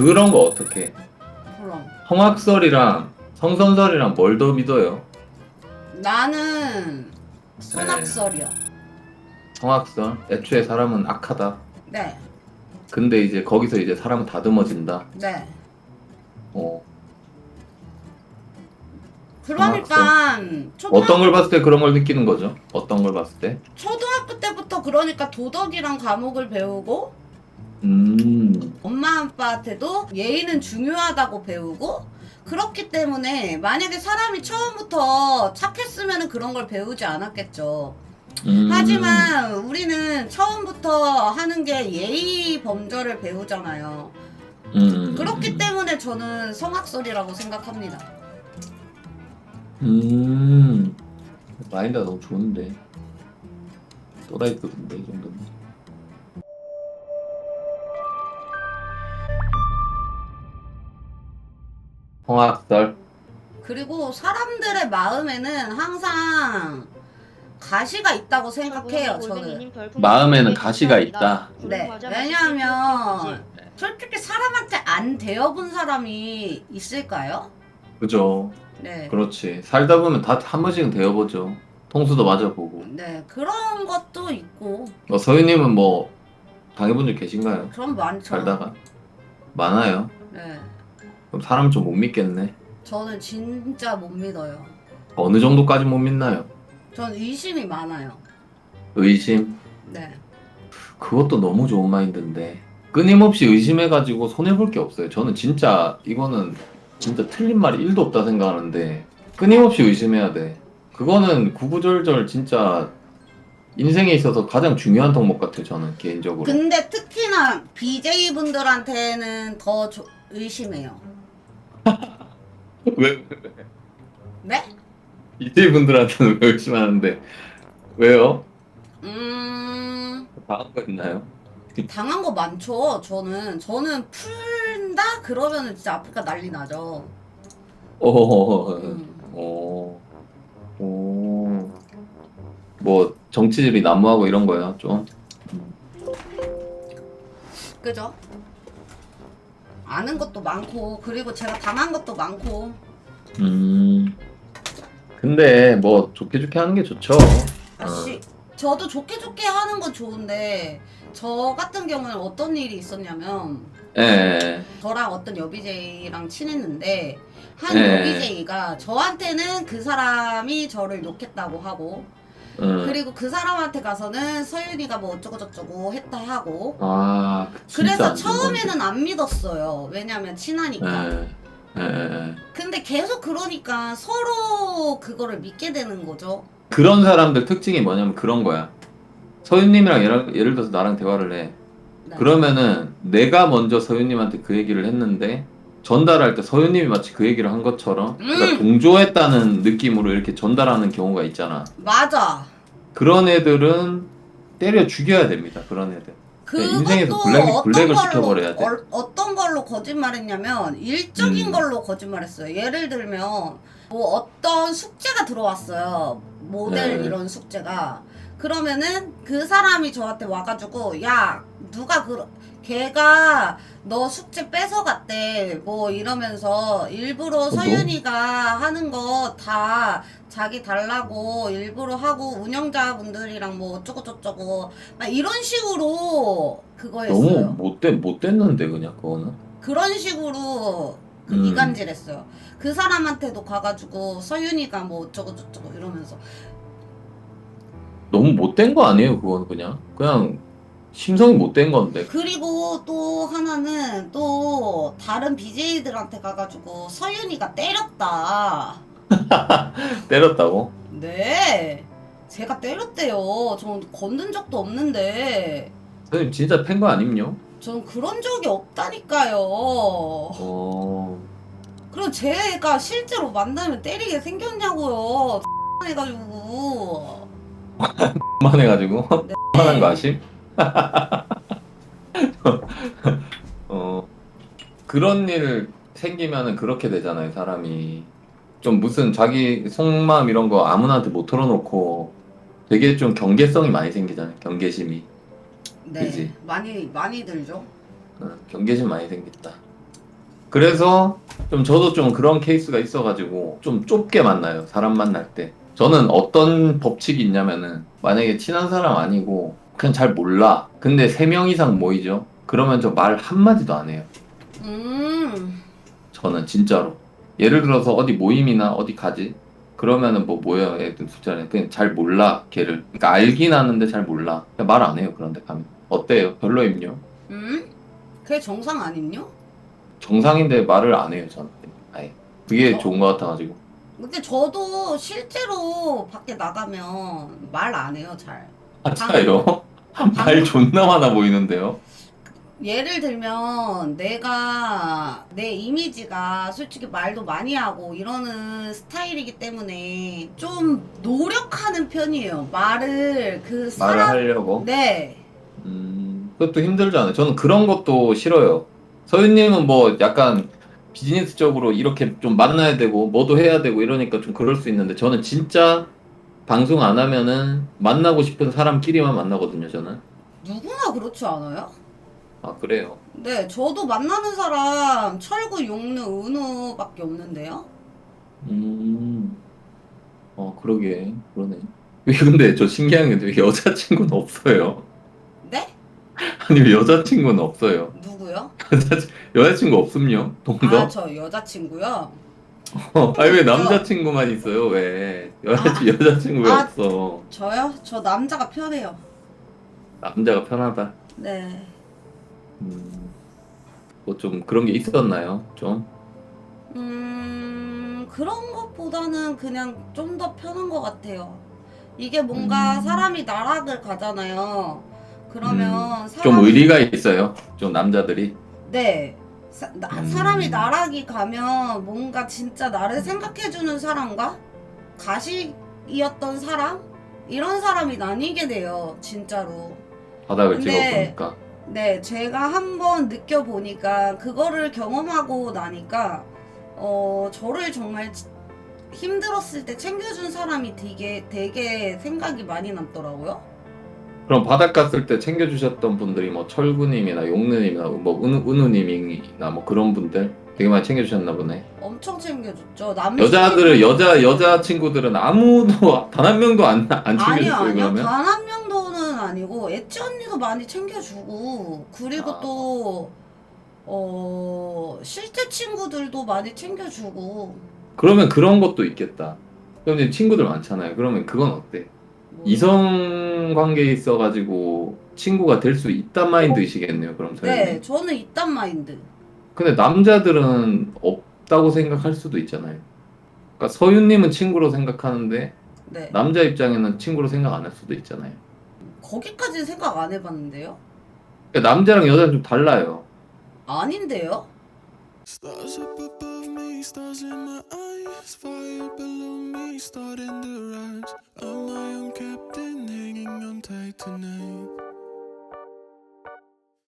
그런 거 어떻게? 그럼 성악설이랑 성선설이랑 뭘 더 믿어요? 나는 선악설이요. 성악설. 애초에 사람은 악하다. 네, 근데 이제 거기서 이제 사람은 다듬어진다. 네. 어. 그러니까 초등학, 어떤 걸 봤을 때 그런 걸 느끼는 거죠? 어떤 걸 봤을 때? 초등학교 때부터 그러니까 도덕이랑 과목을 배우고 음. 엄마 아빠한테도 예의는 중요하다고 배우고 그렇기 때문에 만약에 사람이 처음부터 착했으면 그런 걸 배우지 않았겠죠. 음. 하지만 우리는 처음부터 하는 게 예의 범절을 배우잖아요. 음. 그렇기 때문에 저는 성악설이라고 생각합니다. 음. 마인드가 너무 좋은데. 또라이급인데 이 정도면. 성악설. 그리고 사람들의 마음에는 항상 가시가 있다고 생각해요. 저는. 마음에는 가시가 있다. 네. 왜냐하면 솔직히 사람한테 안 대어본 사람이 있을까요? 그죠. 네. 그렇지. 살다 보면 다 한 번씩은 되어보죠. 통수도 맞아보고. 네. 그런 것도 있고 어, 서희님은 뭐 당해본 적 계신가요? 그런 많죠. 살다가 많아요. 네. 그럼 사람 좀 못 믿겠네. 저는 진짜 못 믿어요. 어느 정도까지 못 믿나요? 전 의심이 많아요. 의심. 네. 그것도 너무 좋은 마인드인데 끊임없이 의심해가지고 손해 볼 게 없어요. 저는 진짜 이거는 진짜 틀린 말이 1도 없다 생각하는데 끊임없이 의심해야 돼. 그거는 구구절절 진짜 인생에 있어서 가장 중요한 덕목 같아요. 저는 개인적으로. 근데 특히나 BJ 분들한테는 더 조- 의심해요. 왜 네? 이제 분들한테는 왜 의심하는데 왜요? 음. 당한 거 있나요? 당한 거 많죠. 저는 저는 풀다 그러면은 진짜 아프리카 난리 나죠. 오, 음. 오, 오. 뭐 정치질이 난무하고 이런 거야 좀. 그죠? 아는 것도 많고 그리고 제가 당한 것도 많고 음. 근데 뭐 좋게 좋게 하는 게 좋죠. 아씨 저도 좋게 좋게 하는 건 좋은데 저 같은 경우는 어떤 일이 있었냐면 예. 저랑 어떤 여비제이랑 친했는데 한 네. 여비제이가 저한테는 그 사람이 저를 욕했다고 하고 음. 그리고 그 사람한테 가서는 서윤이가 뭐 어쩌고 저쩌고 했다 하고 아, 그 진짜 그래서 안 좋은 건데. 처음에는 안 믿었어요 왜냐면 친하니까 예. 예, 예. 근데 계속 그러니까 서로 그거를 믿게 되는 거죠 그런 사람들 특징이 뭐냐면 그런 거야. 서윤님이랑 예를, 예를 들어서 나랑 대화를 해. 네. 그러면은 내가 먼저 서윤님한테 그 얘기를 했는데 전달할 때 서윤님이 마치 그 얘기를 한 것처럼 그러니까 음. 동조했다는 느낌으로 이렇게 전달하는 경우가 있잖아. 맞아 그런 애들은 때려 죽여야 됩니다. 그런 애들. 그것도 인생에서 블랙- 블랙을 시켜버려야 돼. 어, 어떤 걸로 거짓말했냐면 일적인 음. 걸로 거짓말했어요. 예를 들면 뭐 어떤 숙제가 들어왔어요. 모델 네. 이런 숙제가 그러면은 그 사람이 저한테 와가지고 야 누가 그 걔가 너 숙제 뺏어갔대 뭐 이러면서 일부러 어, 서윤이가 하는 거 다 자기 달라고 일부러 하고 운영자분들이랑 뭐 어쩌고 저쩌고 막 이런 식으로 그거 너무 했어요. 못됐 못됐는데 그냥 그거는. 그런 식으로 그 음. 이간질했어요. 그 사람한테도 가가지고 서윤이가 뭐 어쩌고 저쩌고 이러면서 너무 못된 거 아니에요? 그건 그냥 그냥 심성이 못 된 건데. 그리고 또 하나는 또 다른 BJ들한테 가가지고 서윤이가 때렸다. 때렸다고? 네. 제가 때렸대요. 전 건든 적도 없는데. 선생님 진짜 팬 거 아님요? 전 그런 적이 없다니까요. 어. 그리고 제가 실제로 만나면 때리게 생겼냐고요. 해가지고. 만 해가지고 만한 거 아심? 어 그런 일 생기면은 그렇게 되잖아요 사람이 좀 무슨 자기 속마음 이런 거 아무나한테 못 털어놓고 되게 좀 경계성이 많이 생기잖아요 경계심이 네. 그지? 많이 많이 들죠. 어, 경계심 많이 생겼다 그래서 좀 저도 좀 그런 케이스가 있어가지고 좀 좁게 만나요 사람 만날 때 저는 어떤 법칙이 있냐면은 만약에 친한 사람 아니고 그냥 잘 몰라 근데 세 명 이상 모이죠 그러면 저 말 한마디도 안 해요 음. 저는 진짜로 예를 들어서 어디 모임이나 어디 가지 그러면은 뭐 뭐야 애들 숫자는 그냥 잘 몰라 걔를 그러니까 알긴 아는데 잘 몰라 말 안 해요 그런데 가면 어때요 별로임요 음? 그게 정상 아님요? 정상인데 말을 안 해요 저는 아예 그게 어? 좋은 것 같아가지고 근데 저도 실제로 밖에 나가면 말 안 해요, 잘. 아 진짜요? 말 존나 많아 보이는데요 예를 들면 내가 내 이미지가 솔직히 말도 많이 하고 이러는 스타일이기 때문에 좀 노력하는 편이에요. 말을 그 말을 사람 하려고 네. 음 그것도 힘들잖아요 저는 그런 것도 싫어요 서윤님은 뭐 약간 비즈니스적으로 이렇게 좀 만나야 되고 뭐도 해야 되고 이러니까 좀 그럴 수 있는데 저는 진짜 방송 안 하면은 만나고 싶은 사람끼리만 만나거든요 저는 누구나 그렇지 않아요? 아 그래요 네, 저도 만나는 사람 철구, 용루, 은우밖에 없는데요. 음. 어, 그러게. 그러네. 왜 근데 저 신기한 게왜 여자친구는 없어요? 네? 아니, 왜 여자친구는 없어요? 누구요? 여자, 여자친구 없음요? 아, 동서? 저 여자친구요. 어, 아니, 왜 남자친구만 있어요? 왜? 여자, 여자친구 왜 아. 없어? 저요? 저 남자가 편해요. 남자가 편하다. 네. 음, 뭐 좀 그런 게 있었나요? 좀? 음, 그런 것보다는 그냥 좀 더 편한 것 같아요. 이게 뭔가 음. 사람이 나락을 가잖아요. 그러면 좀 사람이- 의리가 있어요. 좀 남자들이. 네. 사, 나- 음. 사람이 나락이 가면 뭔가 진짜 나를 생각해주는 사람과 가식이었던 사람? 이런 사람이 나뉘게 돼요, 진짜로. 바닥을 근데- 찍어보니까. 네, 제가 한번 느껴보니까 그거를 경험하고 나니까 어 저를 정말 지- 힘들었을 때 챙겨준 사람이 되게 되게 생각이 많이 남더라고요. 그럼 바닥 갔을 때 챙겨주셨던 분들이 뭐 철구님이나 용누님이나 뭐 은우, 은우님이나 뭐 그런 분들 되게 많이 챙겨주셨나 보네. 엄청 챙겨줬죠. 남 여자들은 여자 여자 친구들은 아무도 단 한 명도 안안 아니요 챙겨줬어요 아니요 그러면? 단 한 명도는 아니고 엣지 언니도 많이 챙겨주고 그리고 아. 또 어, 실제 친구들도 많이 챙겨주고 그러면 그런 것도 있겠다. 그럼 이제 친구들 많잖아요. 그러면 그건 어때? 뭐, 이성 관계에 있어가지고 친구가 될 수 있단 마인드이시겠네요. 그럼 서현님. 네 저는 이딴 마인드 근데 남자들은 없다고 생각할 수도 있잖아요. 그러니까 서윤님은 친구로 생각하는데 네 남자 입장에는 친구로 생각 안 할 수도 있잖아요. 거기까지는 생각 안 해봤는데요 그러니까 남자랑 여자는 좀 달라요. 아닌데요 Stars up above me, stars in my eyes, fire below me, starting to rise. I'm my own captain, hanging on tight tonight.